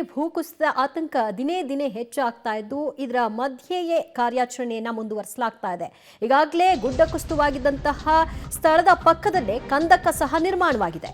ಶಿರೂರಿನಲ್ಲಿ ಭೂಕುಸಿತದ ಆತಂಕ ದಿನೇ ದಿನೇ ಹೆಚ್ಚಾಗ್ತಾ ಇದ್ದು, ಇದರ ಮಧ್ಯೆಯೇ ಕಾರ್ಯಾಚರಣೆಯನ್ನ ಮುಂದುವರಿಸಲಾಗ್ತಾ ಇದೆ. ಈಗಾಗಲೇ ಗುಡ್ಡ ಕುಸಿತವಾಗಿದ್ದಂತಹ ಸ್ಥಳದ ಪಕ್ಕದಲ್ಲೇ ಕಂದಕ ಸಹ ನಿರ್ಮಾಣವಾಗಿದೆ.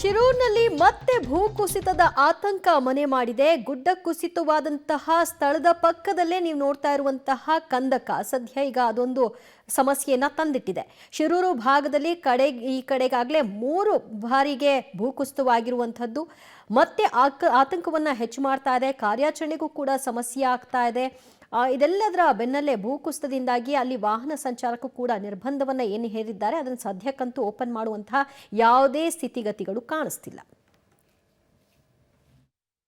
ಶಿರೂರಿನಲ್ಲಿ ಮತ್ತೆ ಭೂಕುಸಿತದ ಆತಂಕ ಮನೆ ಮಾಡಿದೆ. ಗುಡ್ಡ ಕುಸಿತವಾದಂತಹ ಸ್ಥಳದ ಪಕ್ಕದಲ್ಲೇ ನೀವು ನೋಡ್ತಾ ಇರುವಂತಹ ಕಂದಕ. ಸದ್ಯ ಈಗ ಅದೊಂದು ಸಮಸ್ಯೆಯನ್ನ ತಂದಿಟ್ಟಿದೆ. ಶಿರೂರು ಭಾಗದಲ್ಲಿ ಕಡೆ, ಈ ಕಡೆಗಾಗಲೇ ಮೂರು ಬಾರಿಗೆ ಭೂಕುಸಿತವಾಗಿರುವಂಥದ್ದು ಮತ್ತೆ ಆಕ, ಆತಂಕವನ್ನ ಹೆಚ್ಚು ಮಾಡ್ತಾ ಇದೆ. ಕಾರ್ಯಾಚರಣೆಗೂ ಕೂಡ ಸಮಸ್ಯೆ ಆಗ್ತಾ ಇದೆ. ಇದೆಲ್ಲದರ ಬೆನ್ನಲ್ಲೇ ಭೂಕುಸಿತದಿಂದಾಗಿ ಅಲ್ಲಿ ವಾಹನ ಸಂಚಾರಕ್ಕೂ ಕೂಡ ನಿರ್ಬಂಧವನ್ನ ಏನು ಹೇರಿದ್ದಾರೆ, ಅದನ್ನು ಸದ್ಯಕ್ಕಂತೂ ಓಪನ್ ಮಾಡುವಂತಹ ಯಾವುದೇ ಸ್ಥಿತಿಗತಿಗಳು ಕಾಣಿಸ್ತಿಲ್ಲ.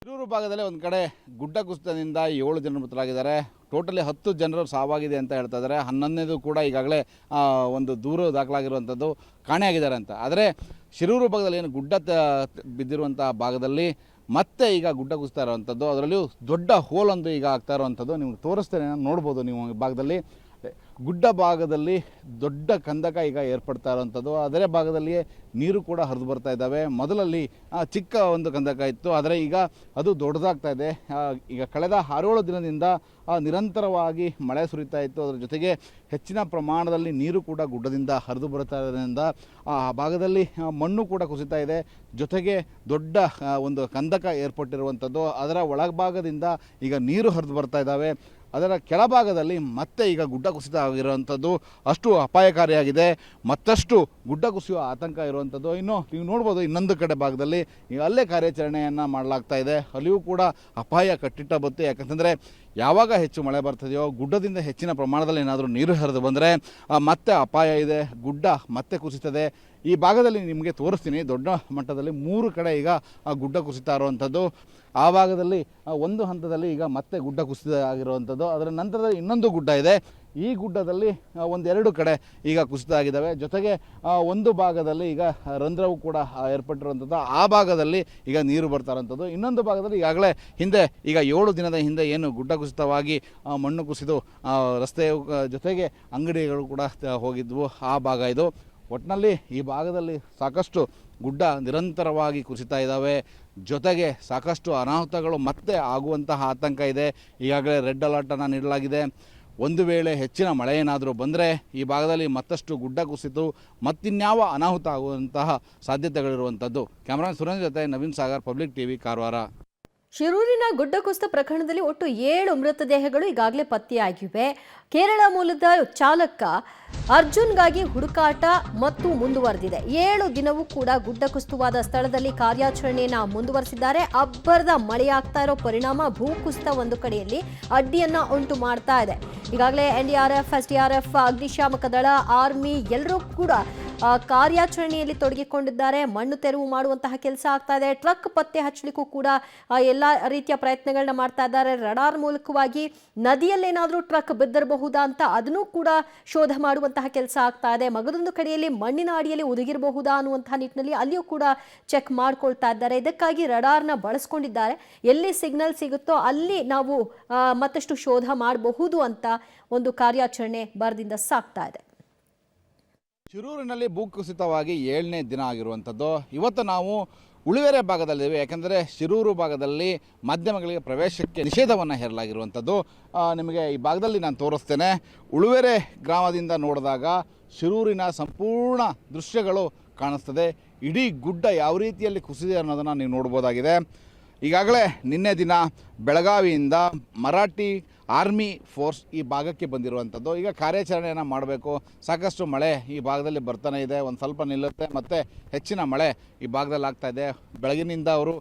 ಶಿರೂರು ಭಾಗದಲ್ಲಿ ಒಂದು ಕಡೆ ಗುಡ್ಡ ಕುಸಿತದಿಂದ ಏಳು ಜನರು ಮೃತರಾಗಿದ್ದಾರೆ. ಟೋಟಲಿ ಹತ್ತು ಜನರು ಸಾವಾಗಿದೆ ಅಂತ ಹೇಳ್ತಾ ಇದ್ದಾರೆ. ಹನ್ನೊಂದನೇದು ಕೂಡ ಈಗಾಗಲೇ ಒಂದು ದೂರು ದಾಖಲಾಗಿರುವಂಥದ್ದು ಕಾಣೆಯಾಗಿದ್ದಾರೆ ಅಂತ. ಆದರೆ ಶಿರೂರು ಭಾಗದಲ್ಲಿ ಏನು ಗುಡ್ಡ ಬಿದ್ದಿರುವಂಥ ಭಾಗದಲ್ಲಿ ಮತ್ತೆ ಈಗ ಗುಡ್ಡ ಕುಸ್ತಾ ಇರುವಂಥದ್ದು. ಅದರಲ್ಲೂ ದೊಡ್ಡ ಹೋಲ್ ಒಂದು ಈಗ ಆಗ್ತಾ ಇರುವಂಥದ್ದು. ನಿಮ್ಗೆ ತೋರಿಸ್ತೇನೆ, ನೋಡ್ಬೋದು ನೀವು ಭಾಗದಲ್ಲಿ. ಗುಡ್ಡ ಭಾಗದಲ್ಲಿ ದೊಡ್ಡ ಕಂದಕ ಈಗ ಏರ್ಪಡ್ತಾ ಇರುವಂಥದ್ದು. ಅದರ ಭಾಗದಲ್ಲಿಯೇ ನೀರು ಕೂಡ ಹರಿದು ಬರ್ತಾ ಇದ್ದಾವೆ. ಮೊದಲಲ್ಲಿ ಚಿಕ್ಕ ಒಂದು ಕಂದಕ ಇತ್ತು. ಆದರೆ ಈಗ ಅದು ದೊಡ್ಡದಾಗ್ತಾ ಇದೆ. ಈಗ ಕಳೆದ ಆರೇಳು ದಿನದಿಂದ ನಿರಂತರವಾಗಿ ಮಳೆ ಸುರಿತಾ ಇತ್ತು. ಅದರ ಜೊತೆಗೆ ಹೆಚ್ಚಿನ ಪ್ರಮಾಣದಲ್ಲಿ ನೀರು ಕೂಡ ಗುಡ್ಡದಿಂದ ಹರಿದು ಬರ್ತಾ ಇರೋದ್ರಿಂದ, ಆ ಭಾಗದಲ್ಲಿ ಮಣ್ಣು ಕೂಡ ಕುಸಿತಾ ಇದೆ. ಜೊತೆಗೆ ದೊಡ್ಡ ಒಂದು ಕಂದಕ ಏರ್ಪಟ್ಟಿರುವಂಥದ್ದು. ಅದರ ಒಳಭಾಗದಿಂದ ಈಗ ನೀರು ಹರಿದು ಬರ್ತಾ ಇದ್ದಾವೆ. ಅದರ ಕೆಳಭಾಗದಲ್ಲಿ ಮತ್ತೆ ಈಗ ಗುಡ್ಡ ಕುಸಿತ ಆಗಿರುವಂಥದ್ದು ಅಷ್ಟು ಅಪಾಯಕಾರಿಯಾಗಿದೆ. ಮತ್ತಷ್ಟು ಗುಡ್ಡ ಕುಸಿಯುವ ಆತಂಕ ಇರುವಂಥದ್ದು. ಇನ್ನು ನೀವು ನೋಡ್ಬೋದು ಇನ್ನೊಂದು ಕಡೆ ಭಾಗದಲ್ಲಿ ಅಲ್ಲೇ ಕಾರ್ಯಾಚರಣೆಯನ್ನು ಮಾಡಲಾಗ್ತಾ ಇದೆ. ಅಲ್ಲಿಯೂ ಕೂಡ ಅಪಾಯ ಕಟ್ಟಿಟ್ಟ ಬತ್ತೆ. ಯಾಕಂತಂದರೆ ಯಾವಾಗ ಹೆಚ್ಚು ಮಳೆ ಬರ್ತದೆಯೋ, ಗುಡ್ಡದಿಂದ ಹೆಚ್ಚಿನ ಪ್ರಮಾಣದಲ್ಲಿ ಏನಾದರೂ ನೀರು ಹರಿದು ಬಂದರೆ ಮತ್ತೆ ಅಪಾಯ ಇದೆ, ಗುಡ್ಡ ಮತ್ತೆ ಕುಸಿತದೆ. ಈ ಭಾಗದಲ್ಲಿ ನಿಮಗೆ ತೋರಿಸ್ತೀನಿ. ದೊಡ್ಡ ಮಟ್ಟದಲ್ಲಿ ಮೂರು ಕಡೆ ಈಗ ಆ ಗುಡ್ಡ ಕುಸಿತಾ ಇರುವಂಥದ್ದು. ಆ ಭಾಗದಲ್ಲಿ ಒಂದು ಹಂತದಲ್ಲಿ ಈಗ ಮತ್ತೆ ಗುಡ್ಡ ಕುಸಿತ ಆಗಿರುವಂಥದ್ದು. ಅದರ ನಂತರದಲ್ಲಿ ಇನ್ನೊಂದು ಗುಡ್ಡ ಇದೆ. ಈ ಗುಡ್ಡದಲ್ಲಿ ಒಂದೆರಡು ಕಡೆ ಈಗ ಕುಸಿತ ಆಗಿದ್ದಾವೆ. ಜೊತೆಗೆ ಒಂದು ಭಾಗದಲ್ಲಿ ಈಗ ರಂಧ್ರವು ಕೂಡ ಏರ್ಪಟ್ಟಿರುವಂಥದ್ದು. ಆ ಭಾಗದಲ್ಲಿ ಈಗ ನೀರು ಬರ್ತಾ ಇರೋಂಥದ್ದು ಇನ್ನೊಂದು ಭಾಗದಲ್ಲಿ ಈಗಾಗಲೇ ಹಿಂದೆ, ಈಗ ಏಳು ದಿನದ ಹಿಂದೆ ಏನು ಗುಡ್ಡ ಕುಸಿತವಾಗಿ ಮಣ್ಣು ಕುಸಿದು ರಸ್ತೆಯ ಜೊತೆಗೆ ಅಂಗಡಿಗಳು ಕೂಡ ಹೋಗಿದ್ವು. ಆ ಭಾಗ ಇದು. ಒಟ್ಟಿನಲ್ಲಿ ಈ ಭಾಗದಲ್ಲಿ ಸಾಕಷ್ಟು ಗುಡ್ಡ ನಿರಂತರವಾಗಿ ಕುಸಿತಾ ಇದ್ದಾವೆ. ಜೊತೆಗೆ ಸಾಕಷ್ಟು ಅನಾಹುತಗಳು ಮತ್ತೆ ಆಗುವಂತಹ ಆತಂಕ ಇದೆ. ಈಗಾಗಲೇ ರೆಡ್ ಅಲರ್ಟನ್ನು ನೀಡಲಾಗಿದೆ. ಒಂದು ವೇಳೆ ಹೆಚ್ಚಿನ ಮಳೆ ಏನಾದರೂ ಬಂದರೆ ಈ ಭಾಗದಲ್ಲಿ ಮತ್ತಷ್ಟು ಗುಡ್ಡ ಕುಸಿತು ಮತ್ತಿನ್ಯಾವ ಅನಾಹುತ ಆಗುವಂತಹ ಸಾಧ್ಯತೆಗಳಿರುವಂಥದ್ದು. ಕ್ಯಾಮ್ರಾನ್ ಸುರೇಂದ್ರ ಜೊತೆ ನವೀನ್ ಸಾಗರ್, ಪಬ್ಲಿಕ್ ಟಿವಿ, ಕಾರವಾರ. ಶಿರೂರಿನ ಗುಡ್ಡ ಕುಸಿತ ಪ್ರಕರಣದಲ್ಲಿ ಒಟ್ಟು ಏಳು ಮೃತದೇಹಗಳು ಈಗಾಗಲೇ ಪತ್ತೆಯಾಗಿವೆ. ಕೇರಳ ಮೂಲದ ಚಾಲಕ ಅರ್ಜುನ್ಗಾಗಿ ಹುಡುಕಾಟ ಮತ್ತು ಮುಂದುವರೆದಿದೆ. ಏಳು ದಿನವೂ ಕೂಡ ಗುಡ್ಡ ಕುಸಿತವಾದ ಸ್ಥಳದಲ್ಲಿ ಕಾರ್ಯಾಚರಣೆಯನ್ನು ಮುಂದುವರೆಸಿದ್ದಾರೆ. ಅಬ್ಬರದ ಮಳೆಯಾಗ್ತಾ ಇರೋ ಪರಿಣಾಮ ಭೂಕುಸಿತ ಒಂದು ಕಡೆಯಲ್ಲಿ ಅಡ್ಡಿಯನ್ನ ಉಂಟು ಮಾಡ್ತಾ ಇದೆ. ಈಗಾಗಲೇ ಎನ್ಡಿಆರ್ಎಫ್, ಎಸ್ಡಿಆರ್ಎಫ್, ಅಗ್ನಿಶಾಮಕ ದಳ, ಆರ್ಮಿ ಎಲ್ಲರೂ ಕೂಡ ಕಾರ್ಯಾಚರಣೆಯಲ್ಲಿ ತೊಡಗಿಕೊಂಡಿದ್ದಾರೆ. ಮಣ್ಣು ತೆರವು ಮಾಡುವಂತಹ ಕೆಲಸ ಆಗ್ತಾ ಇದೆ. ಟ್ರಕ್ ಪತ್ತೆ ಹಚ್ಚಲಿಕ್ಕೂ ಕೂಡ ಎಲ್ಲ ರೀತಿಯ ಪ್ರಯತ್ನಗಳನ್ನ ಮಾಡ್ತಾ ಇದ್ದಾರೆ. ರಡಾರ್ ಮೂಲಕವಾಗಿ ನದಿಯಲ್ಲೇನಾದರೂ ಟ್ರಕ್ ಬಿದ್ದಿರಬಹುದಾ ಅಂತ ಅದನ್ನೂ ಕೂಡ ಶೋಧ ಮಾಡುವಂತಹ ಕೆಲಸ ಆಗ್ತಾ ಇದೆ. ಮಗದೊಂದು ಕಡೆಯಲ್ಲಿ ಮಣ್ಣಿನ ಅಡಿಯಲ್ಲಿ ಒದಗಿರಬಹುದಾ ಅನ್ನುವಂತಹ ನಿಟ್ಟಿನಲ್ಲಿ ಅಲ್ಲಿಯೂ ಕೂಡ ಚೆಕ್ ಮಾಡ್ಕೊಳ್ತಾ ಇದ್ದಾರೆ. ಇದಕ್ಕಾಗಿ ರಡಾರ್ನ ಬಳಸ್ಕೊಂಡಿದ್ದಾರೆ. ಎಲ್ಲಿ ಸಿಗ್ನಲ್ ಸಿಗುತ್ತೋ ಅಲ್ಲಿ ನಾವು ಮತ್ತಷ್ಟು ಶೋಧ ಮಾಡಬಹುದು ಅಂತ ಒಂದು ಕಾರ್ಯಾಚರಣೆ ಬರದಿಂದ ಸಾಕ್ತಾ ಇದೆ. ಶಿರೂರಿನಲ್ಲಿ ಭೂಕುಸಿತವಾಗಿ ಏಳನೇ ದಿನ ಆಗಿರುವಂಥದ್ದು. ಇವತ್ತು ನಾವು ಉಳಿವೆರೆ ಭಾಗದಲ್ಲಿದ್ದೇವೆ. ಯಾಕೆಂದರೆ ಶಿರೂರು ಭಾಗದಲ್ಲಿ ಮಾಧ್ಯಮಗಳಿಗೆ ಪ್ರವೇಶಕ್ಕೆ ನಿಷೇಧವನ್ನು ಹೇರಲಾಗಿರುವಂಥದ್ದು. ನಿಮಗೆ ಈ ಭಾಗದಲ್ಲಿ ನಾನು ತೋರಿಸ್ತೇನೆ. ಉಳುವೆರೆ ಗ್ರಾಮದಿಂದ ನೋಡಿದಾಗ ಶಿರೂರಿನ ಸಂಪೂರ್ಣ ದೃಶ್ಯಗಳು ಕಾಣಿಸ್ತದೆ. ಇಡೀ ಗುಡ್ಡ ಯಾವ ರೀತಿಯಲ್ಲಿ ಕುಸಿದೆ ಅನ್ನೋದನ್ನು ನೀವು ನೋಡ್ಬೋದಾಗಿದೆ. ಈಗಾಗಲೇ ನಿನ್ನೆ ದಿನ ಬೆಳಗಾವಿಯಿಂದ ಮರಾಠಿ ಆರ್ಮಿ ಫೋರ್ಸ್ ಈ ಭಾಗಕ್ಕೆ ಬಂದಿರುವಂಥದ್ದು. ಈಗ ಕಾರ್ಯಾಚರಣೆಯನ್ನು ಮಾಡಬೇಕು. ಸಾಕಷ್ಟು ಮಳೆ ಈ ಭಾಗದಲ್ಲಿ ಬರ್ತಾನೆ ಇದೆ. ಒಂದು ಸ್ವಲ್ಪ ನಿಲ್ಲುತ್ತೆ. ಮತ್ತು ಹೆಚ್ಚಿನ ಮಳೆ ಈ ಭಾಗದಲ್ಲಿ ಆಗ್ತಾ ಇದೆ. ಬೆಳಗಿನಿಂದ ಅವರು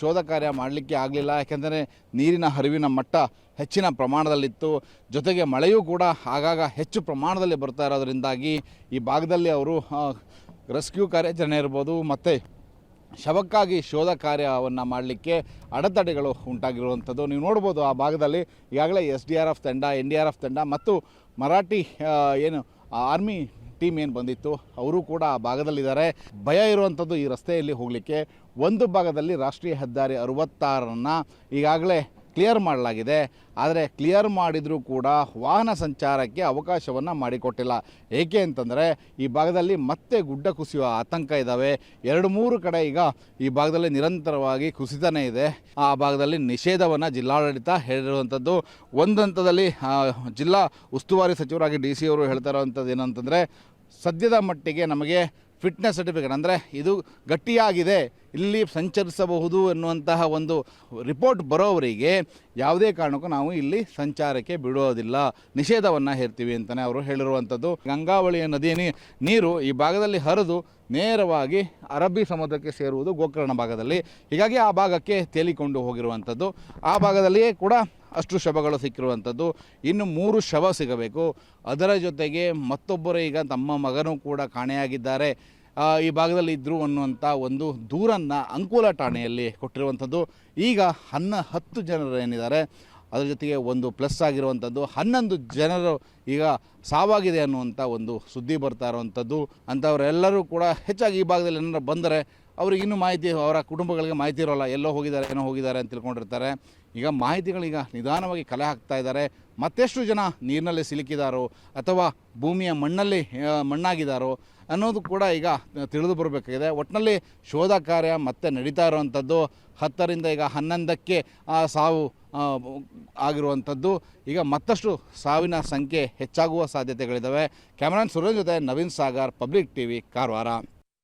ಶೋಧ ಕಾರ್ಯ ಮಾಡಲಿಕ್ಕೆ ಆಗಲಿಲ್ಲ. ಯಾಕೆಂದರೆ ನೀರಿನ ಹರಿವಿನ ಮಟ್ಟ ಹೆಚ್ಚಿನ ಪ್ರಮಾಣದಲ್ಲಿತ್ತು. ಜೊತೆಗೆ ಮಳೆಯೂ ಕೂಡ ಆಗಾಗ ಹೆಚ್ಚು ಪ್ರಮಾಣದಲ್ಲಿ ಬರ್ತಾ ಇರೋದರಿಂದಾಗಿ ಈ ಭಾಗದಲ್ಲಿ ಅವರು ರೆಸ್ಕ್ಯೂ ಕಾರ್ಯಾಚರಣೆ ಇರ್ಬೋದು, ಮತ್ತು ಶವಕ್ಕಾಗಿ ಶೋಧ ಕಾರ್ಯವನ್ನು ಮಾಡಲಿಕ್ಕೆ ಅಡೆತಡೆಗಳು ಉಂಟಾಗಿರುವಂಥದ್ದು. ನೀವು ನೋಡ್ಬೋದು ಆ ಭಾಗದಲ್ಲಿ ಈಗಾಗಲೇ ಎಸ್ ಡಿ ಆರ್ ಎಫ್ ತಂಡ, ಎನ್ ಡಿ ಆರ್ ಎಫ್ ತಂಡ ಮತ್ತು ಮರಾಠಿ ಏನು ಆರ್ಮಿ ಟೀಮ್ ಏನು ಬಂದಿತ್ತು, ಅವರು ಕೂಡ ಆ ಭಾಗದಲ್ಲಿದ್ದಾರೆ. ಭಯ ಇರುವಂಥದ್ದು ಈ ರಸ್ತೆಯಲ್ಲಿ ಹೋಗಲಿಕ್ಕೆ. ಒಂದು ಭಾಗದಲ್ಲಿ ರಾಷ್ಟ್ರೀಯ ಹೆದ್ದಾರಿ ಅರವತ್ತಾರನ್ನು ಈಗಾಗಲೇ ಕ್ಲಿಯರ್ ಮಾಡಲಾಗಿದೆ. ಆದರೆ ಕ್ಲಿಯರ್ ಮಾಡಿದರೂ ಕೂಡ ವಾಹನ ಸಂಚಾರಕ್ಕೆ ಅವಕಾಶವನ್ನು ಮಾಡಿಕೊಟ್ಟಿಲ್ಲ. ಏಕೆ ಅಂತಂದರೆ ಈ ಭಾಗದಲ್ಲಿ ಮತ್ತೆ ಗುಡ್ಡ ಕುಸಿಯುವ ಆತಂಕ ಇದ್ದಾವೆ ಎರಡು ಮೂರು ಕಡೆ ಈಗ ಈ ಭಾಗದಲ್ಲಿ ನಿರಂತರವಾಗಿ ಕುಸಿತನೇ ಇದೆ. ಆ ಭಾಗದಲ್ಲಿ ನಿಷೇಧವನ್ನು ಜಿಲ್ಲಾಡಳಿತ ಹೇಳಿರುವಂಥದ್ದು ಒಂದು ಹಂತದಲ್ಲಿ ಜಿಲ್ಲಾ ಉಸ್ತುವಾರಿ ಸಚಿವರಾಗಿ ಡಿ ಸಿ ಅವರು ಹೇಳ್ತಾ ಇರುವಂಥದ್ದು ಏನಂತಂದರೆ, ಸದ್ಯದ ಮಟ್ಟಿಗೆ ನಮಗೆ ಫಿಟ್ನೆಸ್ ಸರ್ಟಿಫಿಕೇಟ್. ಅಂದರೆ ಇದು ಗಟ್ಟಿಯಾಗಿದೆ, ಇಲ್ಲಿ ಸಂಚರಿಸಬಹುದು ಎನ್ನುವಂತಹ ಒಂದು ರಿಪೋರ್ಟ್ ಬರೋವರಿಗೆ ಯಾವುದೇ ಕಾರಣಕ್ಕೂ ನಾವು ಇಲ್ಲಿ ಸಂಚಾರಕ್ಕೆ ಬಿಡೋದಿಲ್ಲ. ನಿಷೇಧವನ್ನು ಹೇರ್ತೀವಿ ಅಂತಲೇ ಅವರು ಹೇಳಿರುವಂಥದ್ದು. ಗಂಗಾವಳಿಯ ನದಿಯ ನೀರು ಈ ಭಾಗದಲ್ಲಿ ಹರಿದು ನೇರವಾಗಿ ಅರಬ್ಬಿ ಸಮುದ್ರಕ್ಕೆ ಸೇರುವುದು ಗೋಕರ್ಣ ಭಾಗದಲ್ಲಿ. ಹೀಗಾಗಿ ಆ ಭಾಗಕ್ಕೆ ತೇಲಿಕೊಂಡು ಹೋಗಿರುವಂಥದ್ದು. ಆ ಭಾಗದಲ್ಲಿಯೇ ಕೂಡ ಅಷ್ಟು ಶವಗಳು ಸಿಕ್ಕಿರುವಂಥದ್ದು. ಇನ್ನು ಮೂರು ಶವ ಸಿಗಬೇಕು. ಅದರ ಜೊತೆಗೆ ಮತ್ತೊಬ್ಬರು ಈಗ ತಮ್ಮ ಮಗನೂ ಕೂಡ ಕಾಣೆಯಾಗಿದ್ದಾರೆ. ಈ ಭಾಗದಲ್ಲಿ ಇದ್ದರು ಅನ್ನುವಂಥ ಒಂದು ದೂರನ್ನು ಅಂಕೋಲ ಠಾಣೆಯಲ್ಲಿ ಕೊಟ್ಟಿರುವಂಥದ್ದು. ಈಗ ಹನ್ನ ಹತ್ತು ಜನರು ಏನಿದ್ದಾರೆ, ಅದರ ಜೊತೆಗೆ ಒಂದು ಪ್ಲಸ್ ಆಗಿರುವಂಥದ್ದು. ಹನ್ನೊಂದು ಜನರು ಈಗ ಸಾವಾಗಿದೆ ಅನ್ನುವಂಥ ಒಂದು ಸುದ್ದಿ ಬರ್ತಾ ಇರುವಂಥದ್ದು. ಅಂಥವರೆಲ್ಲರೂ ಕೂಡ ಹೆಚ್ಚಾಗಿ ಈ ಭಾಗದಲ್ಲಿ ಏನಾರು ಬಂದರೆ ಅವ್ರಿಗೆ ಇನ್ನೂ ಮಾಹಿತಿ, ಅವರ ಕುಟುಂಬಗಳಿಗೆ ಮಾಹಿತಿ ಇರೋಲ್ಲ, ಎಲ್ಲೋ ಹೋಗಿದ್ದಾರೆ, ಏನೋ ಹೋಗಿದ್ದಾರೆ ಅಂತ ತಿಳ್ಕೊಂಡಿರ್ತಾರೆ. ಈಗ ಮಾಹಿತಿಗಳೀಗ ನಿಧಾನವಾಗಿ ಕಲೆ ಹಾಕ್ತಾ ಇದ್ದಾರೆ. ಮತ್ತೆಷ್ಟು ಜನ ನೀರಿನಲ್ಲಿ ಸಿಲುಕಿದಾರೋ ಅಥವಾ ಭೂಮಿಯ ಮಣ್ಣಲ್ಲಿ ಮಣ್ಣಾಗಿದ್ದಾರೋ ಅನ್ನೋದು ಕೂಡ ಈಗ ತಿಳಿದು ಬರಬೇಕಾಗಿದೆ. ಒಟ್ಟಿನಲ್ಲಿ ಶೋಧ ಕಾರ್ಯ ಮತ್ತೆ ನಡೀತಾ ಇರುವಂಥದ್ದು. ಹತ್ತರಿಂದ ಈಗ ಹನ್ನೊಂದಕ್ಕೆ, ಆ, ಸಾವು ಆಗಿರುವಂಥದ್ದು. ಈಗ ಮತ್ತಷ್ಟು ಸಾವಿನ ಸಂಖ್ಯೆ ಹೆಚ್ಚಾಗುವ ಸಾಧ್ಯತೆಗಳಿದ್ದಾವೆ ಕ್ಯಾಮರಾನ್ ಸುರೇಶ್ ಜೊತೆ ನವೀನ್ ಸಾಗರ್, ಪಬ್ಲಿಕ್ ಟಿವಿ, ಕಾರವಾರ.